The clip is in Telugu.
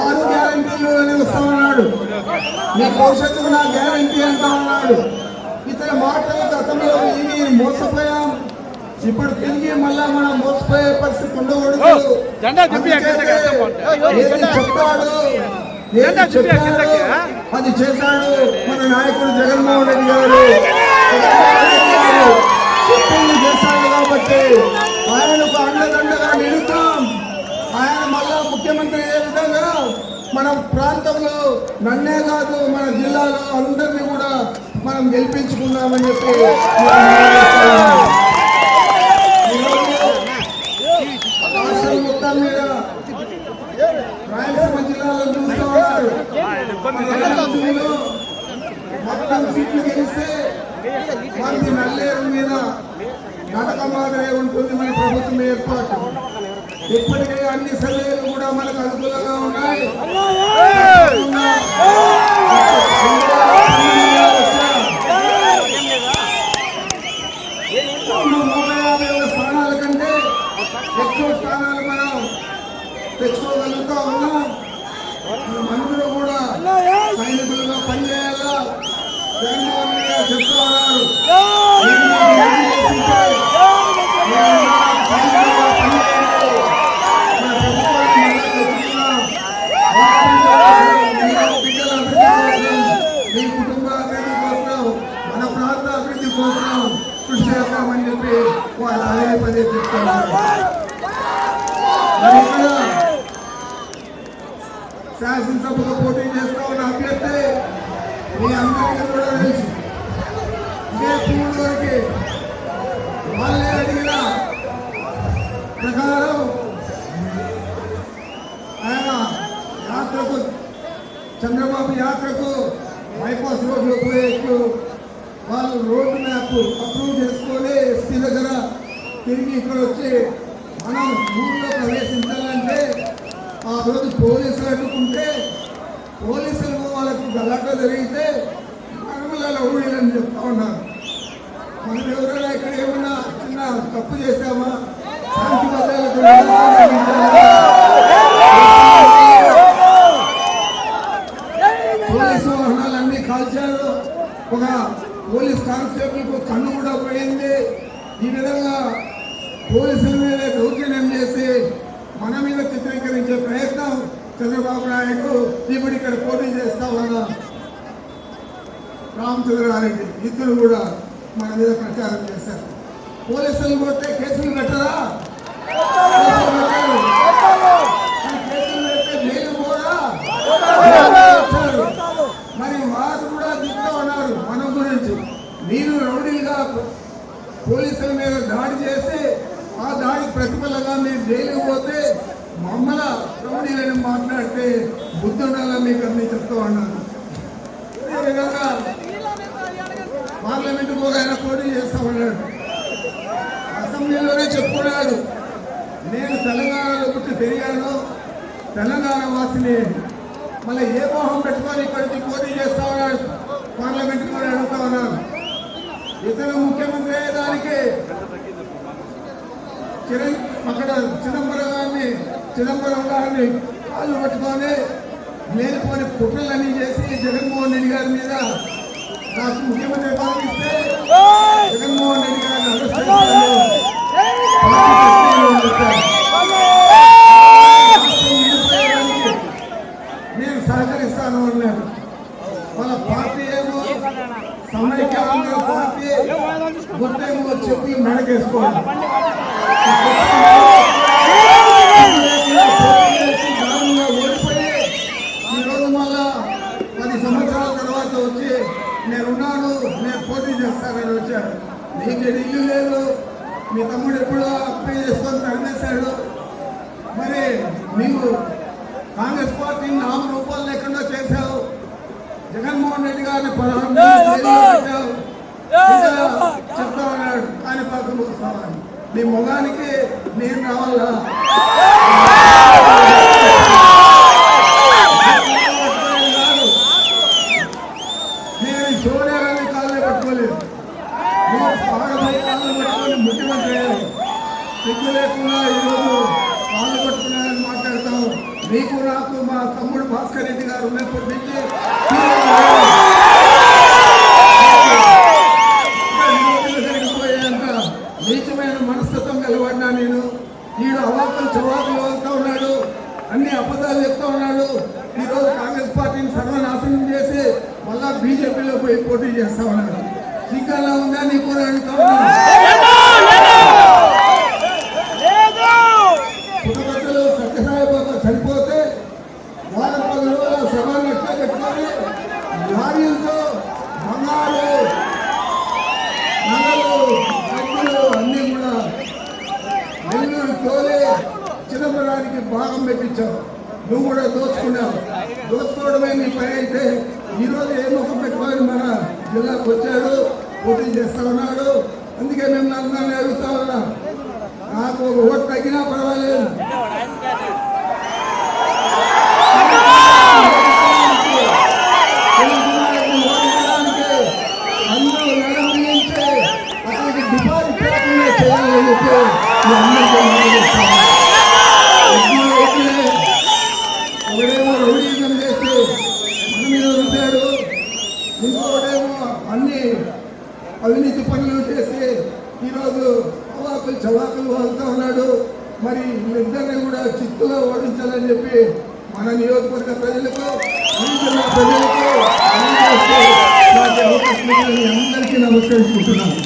ఆరు గ్యారంటీలు మీ భవిష్యత్తుకు నా గ్యారంటీ అంటా ఉన్నాడు ఇతర మాటలు గతంలో విని మోసపోయాం. ఇప్పుడు తిరిగి మళ్ళా మనం మోసపోయే పరిస్థితి ఉండకూడదు. చెప్తాడు? అది చేశాడు మన నాయకుడు జగన్మోహన్ రెడ్డి గారు. చెప్పింది చేశాడు కాబట్టి ఆయనకు అండదండగా నిలుతాం ఆయన మళ్ళా ముఖ్యమంత్రి ఏ విధంగా మన ప్రాంతంలో నన్నే కాదు మన జిల్లాలో అందరినీ కూడా మనం గెలిపించుకుందామని చెప్పి రాష్ట్రం మొత్తం మీద రాయలసీమ జిల్లాలో చూస్తూ మొత్తం సీట్లు గెలిస్తే మంది నల్లేరు మీద నడక మాదిరే ఉంటుంది మన ప్రభుత్వం ఏర్పాటు. ఇప్పటికే అన్ని సర్వేలు కూడా మనకు అనుకూలంగా ఉన్నాయి. నూట యాభై ఏడు స్థానాల కంటే ఎక్కువ స్థానాలు మనం తెచ్చుకోగలుగుతా ఉన్నాం. మనుషులు కూడా సైనికులుగా పనిచేయాలా? జగన్మోహన్ రెడ్డి గారు ప్రాంత అభివృద్ధి కోసం కృషి చేస్తామని చెప్పి వారు పదే పదే చెప్తున్నారు మరి ఇక్కడ శాసనసభలో పోటీ చేస్తా ఉన్న అభ్యర్థి మీ అందరికీ కూడా తెలుసు ఇదే పూడు వరకు వాళ్ళే అడిగిన ప్రకారం ఆయన యాత్రకు చంద్రబాబు యాత్రకు బైపాస్ రోడ్లో పోయేట్టు వాళ్ళు రోడ్ మ్యాప్ అప్రూవ్ చేసుకొని ఎస్పీ దగ్గర తిరిగి ఇక్కడ వచ్చి మనం ఊళ్ళో ప్రవేశించాలంటే ఆ రోజు పోలీసులు అడ్డుకుంటే పోలీసులు వాళ్ళకు గలాట జరిగితే మనములలో ఊళ్ళని చెప్తా ఉన్నారు. మనం ఎవరైనా ఇక్కడ ఏమన్నా చిన్న తప్పు చేశామా? శాంతి భద్రతలకు పోలీసు వాహనాలన్నీ కాల్చారు. ఒక పోలీస్ కానిస్టేబుల్కు కన్ను కూడా పోయింది. ఈ విధంగా పోలీసుల మీద దౌర్జన్యం చేసి మన మీద చిత్రీకరించే ప్రయత్నం చంద్రబాబు నాయుడు ఇప్పుడు ఇక్కడ పోటీ చేస్తా ఉన్న. రామచంద్రారెడ్డి ఇద్దరు కూడా మన మీద ప్రచారం చేశారు. పోలీసులు కొట్టే కేసులు కట్టరా మరి కేసులు పెడితే జైలు పోరా వచ్చారు. మరి వారు కూడా చెప్తా ఉన్నారు మన గురించి మీరు రౌడీలుగా పోలీసుల మీద దాడి చేసి ఆ దాడి ప్రతిఫలంగా మీరు జైలుకు పోతే మమ్మల రౌడీలని మాట్లాడితే బుద్ధి ఉండాలని మీకు అన్ని చెప్తా ఉన్నాను పార్లమెంట్ కూడా ఆయన పోటీ చేస్తా ఉన్నాడు. అసెంబ్లీలోనే చెప్పుకున్నాడు. నేను తెలంగాణలో పుట్టి పెరిగాను. తెలంగాణ వాసిని మళ్ళీ ఏ మోహం పెట్టుకొని ఇక్కడికి పోటీ చేస్తా ఉన్నాడు? పార్లమెంట్ కూడా అడుగుతా ఉన్నాను ఇతను ముఖ్యమంత్రి అయ్యేదానికి చిరం అక్కడ చిదంబరం గారిని చిదంబరం గారిని కాళ్ళు పట్టుకొని లేనిపోని కుట్రలన్నీ చేసి జగన్మోహన్ రెడ్డి గారి మీద నాకు ముఖ్యమంత్రి పదవి ఇస్తే జగన్మోహన్ రెడ్డి గారిని నేను సహకరిస్తాను అన్నాడు. వాళ్ళ పార్టీ ఏమో సమైక్య పార్టీ గుర్తేమో చెప్పి మెడకేసుకోవాలి. నేనున్నాను నేను పోటీ చేస్తానని వచ్చాడు నీకు ఇల్లు లేదు మీ తమ్ముడు ఎప్పుడో అప్లై చేసుకొని తరిమేశాడు మరి నీవు కాంగ్రెస్ పార్టీని నామ రూపాలు లేకుండా చేశావు. జగన్మోహన్ రెడ్డి గారిని పదహారు మంది జైల్లో పెట్టావు. ఇంకా చెప్తా ఉన్నాడు కానీ పక్కన నీ ముఖానికి నేను రావాలా? కూడా ఈరోజు కాళ్ళు పట్టుకున్నారని మాట్లాడతాం. మీకు నాకు మా తమ్ముడు భాస్కర్ రెడ్డి గారు ఉన్నప్పటి నుంచి జరిగిపోయేంత నీచమైన మనస్తత్వం కలవడినా నేను. ఈడు అవాకులు చవాకులు వెళ్తూ ఉన్నాడు. అన్ని అబద్ధాలు చెప్తా ఉన్నాడు. ఈ రోజు కాంగ్రెస్ పార్టీని సర్వనాశనం చేసి మళ్ళా బీజేపీలో పోయి పోటీ చేస్తా ఉన్నాడు. ఇంకా ఉందా? నీ కూడా అడుగుతా అయితే ఈరోజు ఏ ముఖం పెట్టుకొని మన జిల్లాకు వచ్చాడు పోటీ చేస్తా ఉన్నాడు. అందుకే మేము అందరినీ అడుగుతా ఉన్నా. నాకు ఒక ఓటు తగ్గినా పర్వాలేదు. అందరూ నడవడించే అతనికి డిపాజిట్ లేకుండా చేయాలని చెప్పి మీ అందరికీ మనం చేస్తాము. ఎగ్గులు ఎగ్గులే. ఒకడేమో రౌడీజం చేసి మన మీద ఉంటాడు ఇంకోటేమో అన్ని అవినీతి పనులు చేసి ఈరోజు అవాకులు చవాకులు వాళ్తా ఉన్నాడు మరి వీళ్ళిద్దరిని కూడా చిత్తుగా ఓడించాలని చెప్పి మన నియోజకవర్గ ప్రజలకు ప్రజలకు అందరికీ అందరికీ నమస్కరించుకుంటున్నాను.